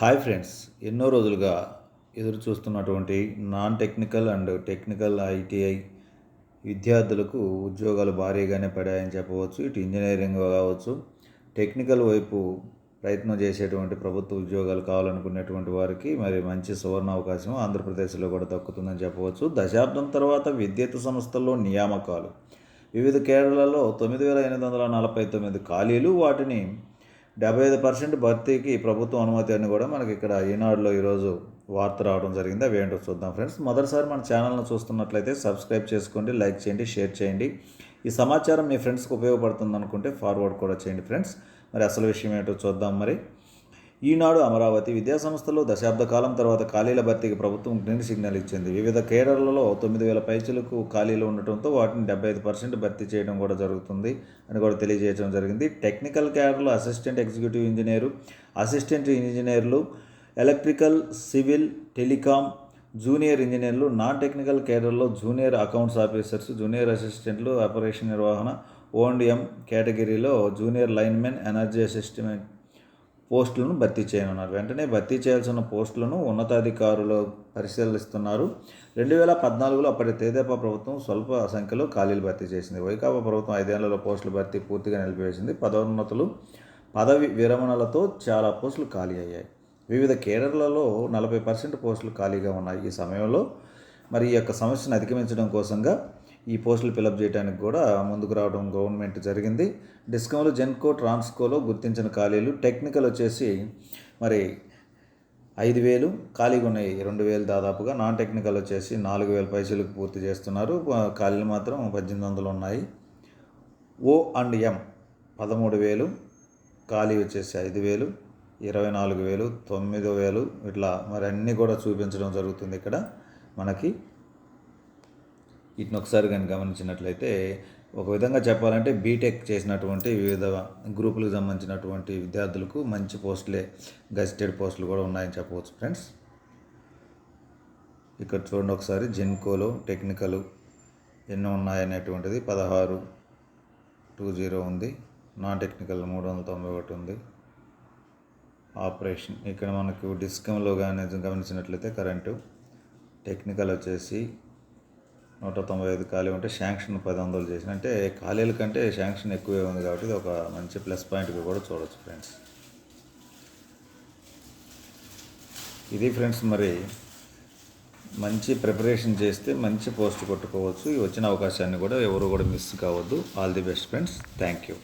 Hi friends ఎన్నో రోజులుగా ఎదురు చూస్తున్నటువంటి non technical and technical ITI విద్యార్థులకు ఉద్యోగాలు భారీగానే పడాయని చెప్పవచ్చు ఇటు ఇంజనీరింగ్ కావచ్చు. టెక్నికల్ వైపు ప్రయత్నం చేసేటువంటి ప్రభుత్వ ఉద్యోగాలు కావాలనుకునేటువంటి వారికి మరి మంచి సువర్ణ అవకాశం ఆంధ్రప్రదేశ్లో కూడా దక్కుతుందని చెప్పవచ్చు. దశాబ్దం తర్వాత విద్యుత్ సంస్థల్లో నియామకాలు. వివిధ కేడలలో తొమ్మిది వేల ఎనిమిది వందల నలభై తొమ్మిది ఖాళీలు వాటిని డెబ్బై ఐదు పర్సెంట్ భర్తీకి ప్రభుత్వం అనుమతి అని కూడా మనకి ఇక్కడ ఈనాడులో ఈరోజు వార్త రావడం జరిగింది. అవి ఏంటో చూద్దాం ఫ్రెండ్స్. మొదటిసారి మన ఛానల్ను చూస్తున్నట్లయితే సబ్స్క్రైబ్ చేసుకోండి లైక్ చేయండి షేర్ చేయండి. ఈ సమాచారం మీ ఫ్రెండ్స్కి ఉపయోగపడుతుంది అనుకుంటే ఫార్వర్డ్ కూడా చేయండి ఫ్రెండ్స్. మరి అసలు విషయం ఏంటో చూద్దాం మరి. ఈనాడు అమరావతి విద్యాసంస్థలో దశాబ్ద కాలం తర్వాత ఖాళీల భర్తీకి ప్రభుత్వం గ్రీన్ సిగ్నల్ ఇచ్చింది. వివిధ కేడర్లలో తొమ్మిది వేల పైచులకు ఖాళీలు ఉండటంతో వాటిని డెబ్బై ఐదు పర్సెంట్ భర్తీ చేయడం కూడా జరుగుతుంది అని కూడా తెలియజేయడం జరిగింది. టెక్నికల్ కేడర్లో అసిస్టెంట్ ఎగ్జిక్యూటివ్ ఇంజనీరు అసిస్టెంట్ ఇంజనీర్లు ఎలక్ట్రికల్ సివిల్ టెలికాం జూనియర్ ఇంజనీర్లు నాన్ టెక్నికల్ కేడర్లో జూనియర్ అకౌంట్స్ ఆఫీసర్స్ జూనియర్ అసిస్టెంట్లు ఆపరేషన్ నిర్వహణ ఓఎండిఎం కేటగిరీలో జూనియర్ లైన్మెన్ ఎనర్జీ అసిస్టెంట్ పోస్టులను భర్తీ చేయనున్నారు. వెంటనే భర్తీ చేయాల్సిన పోస్టులను ఉన్నతాధికారులు పరిశీలిస్తున్నారు. రెండు వేల పద్నాలుగులో అప్పటి తేదేపా ప్రభుత్వం స్వల్ప సంఖ్యలో ఖాళీలు భర్తీ చేసింది. వైకాపా ప్రభుత్వం ఐదేళ్ళలో పోస్టుల భర్తీ పూర్తిగా నిలిపివేసింది. పదోన్నతులు పదవి విరమణలతో చాలా పోస్టులు ఖాళీ అయ్యాయి. వివిధ కేడర్లలో నలభై పర్సెంట్ పోస్టులు ఖాళీగా ఉన్నాయి. ఈ సమయంలో మరి ఈ యొక్క సమస్యను అధిగమించడం కోసంగా ఈ పోస్టులు ఫిలప్ చేయడానికి కూడా ముందుకు రావడం గవర్నమెంట్ జరిగింది. డిస్కంలో జెన్కో ట్రాన్స్కోలో గుర్తించిన ఖాళీలు టెక్నికల్ వచ్చేసి మరి ఐదు వేలు ఖాళీగా ఉన్నాయి రెండు వేలు దాదాపుగా నాన్ టెక్నికల్ వచ్చేసి నాలుగు వేల పైసలకు పూర్తి చేస్తున్నారు. ఖాళీలు మాత్రం పద్దెనిమిది వందలు ఉన్నాయి. ఓ అండ్ ఎం పదమూడు వేలు ఖాళీ వచ్చేసి ఐదు వేలు ఇరవై నాలుగు వేలు తొమ్మిది వేలు ఇట్లా మరి అన్నీ కూడా చూపించడం జరుగుతుంది ఇక్కడ. మనకి వీటిని ఒకసారి కానీ గమనించినట్లయితే ఒక విధంగా చెప్పాలంటే బీటెక్ చేసినటువంటి వివిధ గ్రూపులకు సంబంధించినటువంటి విద్యార్థులకు మంచి పోస్టులే గజిటెడ్ పోస్టులు కూడా ఉన్నాయని చెప్పవచ్చు ఫ్రెండ్స్. ఇక్కడ చూడండి ఒకసారి జెన్కోలో టెక్నికల్ ఎన్నో ఉన్నాయనేటువంటిది. పదహారు టూ జీరో ఉంది. నాన్ టెక్నికల్ మూడు వందల తొంభై ఒకటి ఉంది. ఆపరేషన్ ఇక్కడ మనకు డిస్కంలో కానీ గమనించినట్లయితే కరెంటు. టెక్నికల్ వచ్చేసి నూట తొంభై ఐదు ఖాళీ ఉంటే శాంక్షన్ పది వందలు చేసిన అంటే ఖాళీల కంటే శాంక్షన్ ఎక్కువే ఉంది కాబట్టి ఇది ఒక మంచి ప్లస్ పాయింట్గా కూడా చూడవచ్చు ఫ్రెండ్స్. ఇది ఫ్రెండ్స్ మరి మంచి ప్రిపరేషన్ చేస్తే మంచి పోస్ట్ కొట్టుకోవచ్చు. ఈ వచ్చిన అవకాశాన్ని కూడా ఎవరు కూడా మిస్ కావద్దు. All the best friends thank you